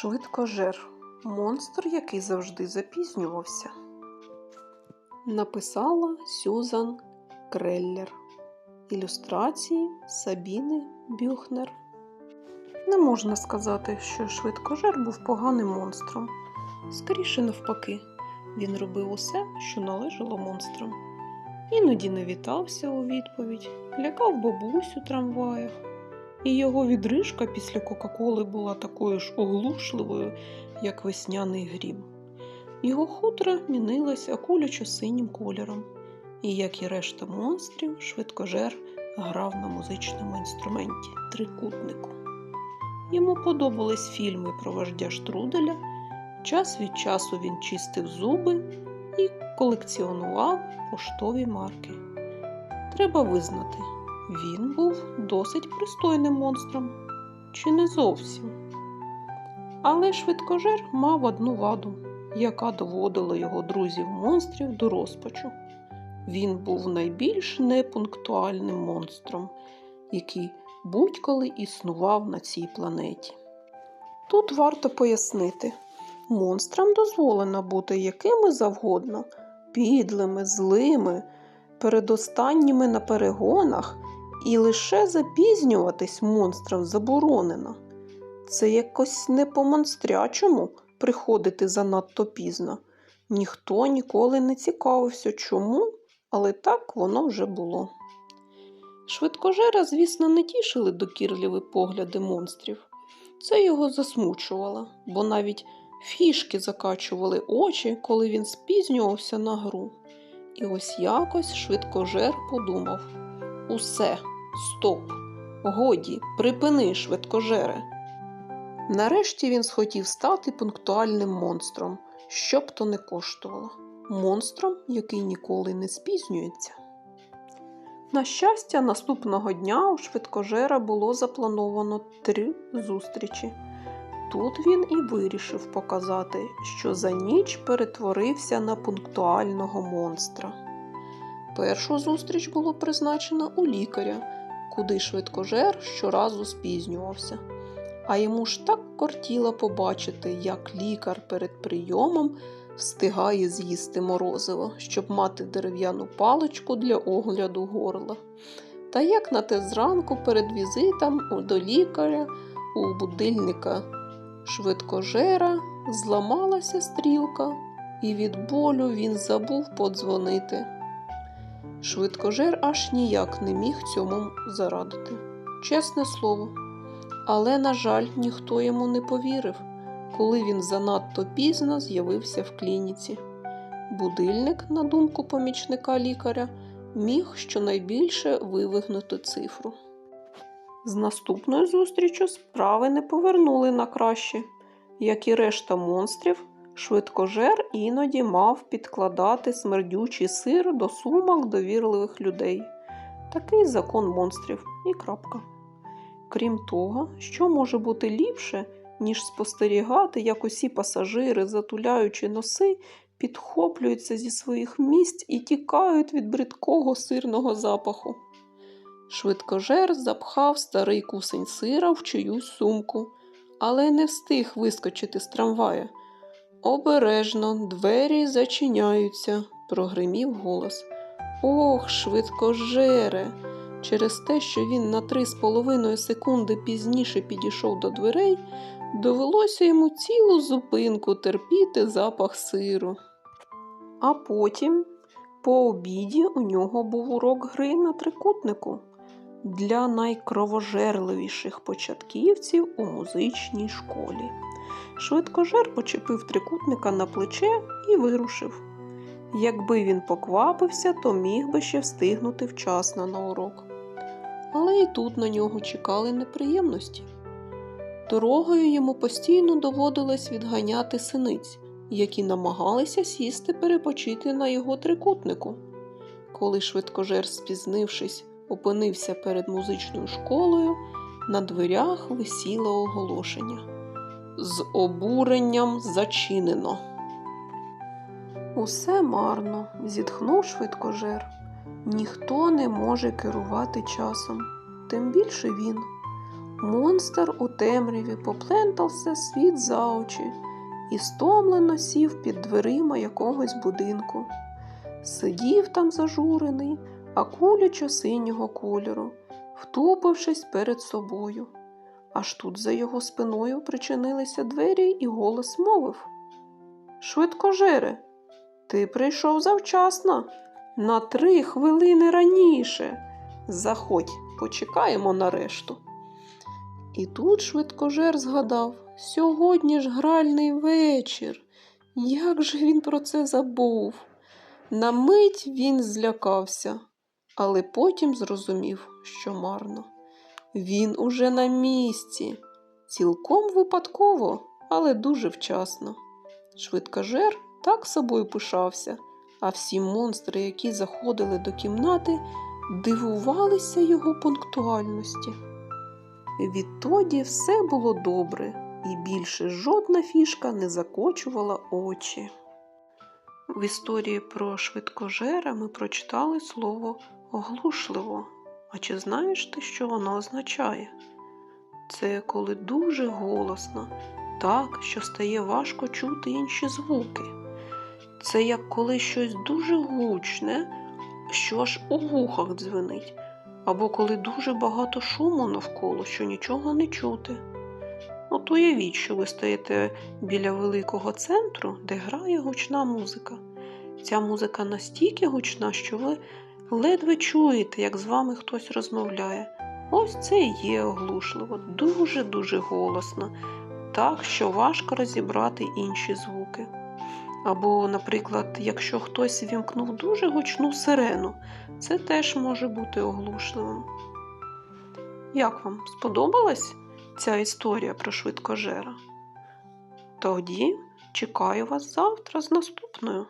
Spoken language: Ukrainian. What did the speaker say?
Швидкожер. Монстр, який завжди запізнювався. Написала Сюзан Креллер. Ілюстрації Сабіни Бюхнер. Не можна сказати, що швидкожер був поганим монстром. Скоріше навпаки, він робив усе, що належало монстрам. Іноді не вітався у відповідь, лякав бабусь у трамваях, і його відрижка після Кока-Коли була такою ж оглушливою, як весняний грім. Його хутро мінилося акулячо синім кольором, і, як і решта монстрів, швидкожер грав на музичному інструменті трикутнику. Йому подобались фільми про вождя Штруделя. Час від часу він чистив зуби і колекціонував поштові марки. Треба визнати, він був досить пристойним монстром, чи не зовсім. Але швидкожер мав одну ваду, яка доводила його друзів-монстрів до розпачу. Він був найбільш непунктуальним монстром, який будь-коли існував на цій планеті. Тут варто пояснити, монстрам дозволено бути якими завгодно, підлими, злими, передостанніми на перегонах, і лише запізнюватись монстрам заборонено. Це якось не по-монстрячому приходити занадто пізно. Ніхто ніколи не цікавився, чому, але так воно вже було. Швидкожера, звісно, не тішили докірливі погляди монстрів. Це його засмучувало, бо навіть фішки закачували очі, коли він спізнювався на гру. І ось якось швидкожер подумав: Усе, стоп, годі, припини, швидкожере. Нарешті він схотів стати пунктуальним монстром, що б то не коштувало. Монстром, який ніколи не спізнюється. На щастя, наступного дня у швидкожера було заплановано три зустрічі. Тут він і вирішив показати, що за ніч перетворився на пунктуального монстра. Першу зустріч було призначено у лікаря, куди швидкожер щоразу спізнювався. А йому ж так кортіло побачити, як лікар перед прийомом встигає з'їсти морозиво, щоб мати дерев'яну паличку для огляду горла. Та як на те зранку перед візитом до лікаря у будильника швидкожера зламалася стрілка, і від болю він забув подзвонити. Швидкожер аж ніяк не міг цьому зарадити. Чесне слово. Але, на жаль, ніхто йому не повірив, коли він занадто пізно з'явився в клініці. Будильник, на думку помічника лікаря, міг щонайбільше вивигнути цифру. З наступною зустрічю справи не повернули на краще. Як і решта монстрів, швидкожер іноді мав підкладати смердючий сир до сумок довірливих людей. Такий закон монстрів і крапка. Крім того, що може бути ліпше, ніж спостерігати, як усі пасажири, затуляючи носи, підхоплюються зі своїх місць і тікають від бридкого сирного запаху. Швидкожер запхав старий кусень сира в чиюсь сумку, але не встиг вискочити з трамвая. Обережно двері зачиняються, прогримів голос. Ох, швидкожере! Через те, що він на три з половиною секунди пізніше підійшов до дверей, довелося йому цілу зупинку терпіти запах сиру. А потім, по обіді, у нього був урок гри на трикутнику для найкровожерливіших початківців у музичній школі. Швидкожер почепив трикутника на плече і вирушив. Якби він поквапився, то міг би ще встигнути вчасно на урок. Але і тут на нього чекали неприємності. Дорогою йому постійно доводилось відганяти синиць, які намагалися сісти перепочити на його трикутнику. Коли швидкожер, спізнившись, опинився перед музичною школою, на дверях висіло оголошення. З обуренням зачинено. Усе марно, зітхнув швидкожер. Ніхто не може керувати часом, тим більше він. Монстр у темряві поплентався світ за очі і стомлено сів під дверима якогось будинку. Сидів там зажурений, акулячо синього кольору, втупившись перед собою. Аж тут за його спиною причинилися двері, і голос мовив Швидкожере, ти прийшов завчасно, на три хвилини раніше. Заходь, почекаємо на решту. І тут швидкожер згадав сьогодні ж гральний вечір. Як же він про це забув? На мить він злякався, але потім зрозумів, що марно. Він уже на місці, цілком випадково, але дуже вчасно. Швидкожер так собою пишався, а всі монстри, які заходили до кімнати, дивувалися його пунктуальності. Відтоді все було добре, і більше жодна фішка не закочувала очі. В історії про швидкожера ми прочитали слово оглушливо. А чи знаєш ти, що воно означає? Це коли дуже голосно, так, що стає важко чути інші звуки. Це як коли щось дуже гучне, що аж у вухах дзвенить, або коли дуже багато шуму навколо, що нічого не чути. От уявіть, що ви стоїте біля великого центру, де грає гучна музика. Ця музика настільки гучна, що ви ледве чуєте, як з вами хтось розмовляє. Ось це і є оглушливо, дуже-дуже голосно, так, що важко розібрати інші звуки. Або, наприклад, якщо хтось вімкнув дуже гучну сирену, це теж може бути оглушливим. Як вам сподобалась ця історія про швидкожера? Тоді чекаю вас завтра з наступною.